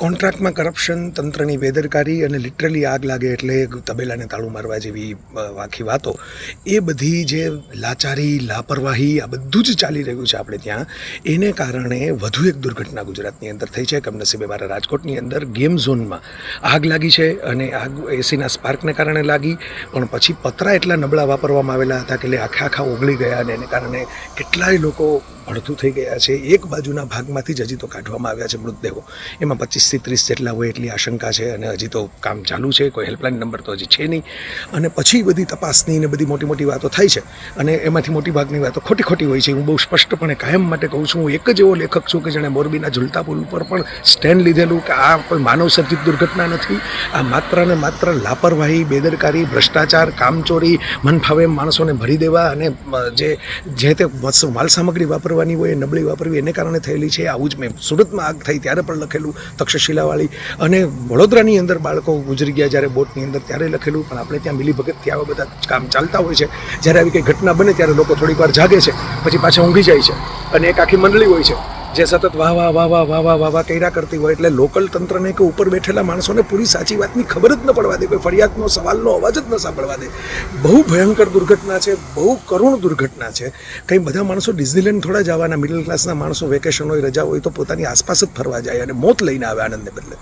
કોન્ટ્રાક્ટમાં corruption તંત્રની બેદરકારી અને લિટરલી આગ લાગે એટલે તબેલાને તાળું મારવા જેવી આખી વાતો. એ બધી જે લાચારી, લાપરવાહી આ બધું જ ચાલી રહ્યું છે આપણે ત્યાં, એને કારણે વધુ એક દુર્ઘટના ગુજરાતની અંદર થઈ છે. કમનસીબે મારા રાજકોટની અંદર ગેમ ઝોનમાં આગ લાગી છે અને આગ એસીના સ્પાર્કને કારણે લાગી. પણ પછી પતરા એટલા નબળા વાપરવામાં આવેલા હતા કે આખા આખા ઓગળી ગયા અને એને કારણે કેટલાય લોકો ભડથું થઈ ગયા છે. એક બાજુના ભાગમાંથી જ હજી તો કાઢવામાં આવ્યા છે મૃતદેહો. એમાં પચીસથી ત્રીસ જેટલા હોય એટલી આશંકા છે અને હજી તો કામ ચાલુ છે. કોઈ હેલ્પલાઇન નંબર તો હજી છે નહીં. અને પછી બધી તપાસની ને બધી મોટી મોટી વાતો થાય છે. અને એમાંથી મોટી ભાગની વાતો ખોટી ખોટી હોય છે. હું બહુ સ્પષ્ટપણે કાયમ માટે કહું છું, હું એક જ એવો લેખક છું કે જેણે મોરબીના ઝુલતા પુલ ઉપર પણ સ્ટેન્ડ લીધેલું કે આ કોઈ માનવસર્જિત દુર્ઘટના નથી. આ માત્ર ને માત્ર લાપરવાહી, બેદરકારી, ભ્રષ્ટાચાર, કામચોરી, મનફાવે માણસોને ભરી દેવા અને જે જે તે માલ સામગ્રી વાપરવાની હોય નબળી વાપરવી એને કારણે થયેલી છે, આવું જ મેં સુરતમાં આગ થઈ ત્યારે પણ લખેલું તક્ષશિલાવાળી. અને વડોદરાની અંદર બાળકો ગુજરી ગયા જ્યારે બોટની અંદર ત્યારે લખેલું, પણ આપણે ત્યાં મિલીભગતથી આવા બધા કામ ચાલતા હોય છે. જ્યારે આવી કંઈ ઘટના બને ત્યારે લોકો થોડીક વાર જાગે છે, પછી પાછા ઊંઘી જાય છે અને એક આખી મંડળી હોય છે. જે સતત વાહ વાહ વાહ વાહ વાહ વાહ વાહ વાહ કર્યા કરતી હોય એટલે લોકલ તંત્રને કે ઉપર બેઠેલા માણસોને પૂરી સાચી વાતની ખબર જ ન પડવા દે, કોઈ ફરિયાદનો સવાલનો અવાજ જ ન સાંભળવા દે. બહુ ભયંકર દુર્ઘટના છે, બહુ કરુણ દુર્ઘટના છે. કંઈ બધા માણસો ડિઝનીલેન્ડ થોડા જવાના મિડલ ક્લાસના માણસો વેકેશન હોય, રજા હોય તો પોતાની આસપાસ જ ફરવા જાય અને મોત લઈને આવે આનંદને બદલે.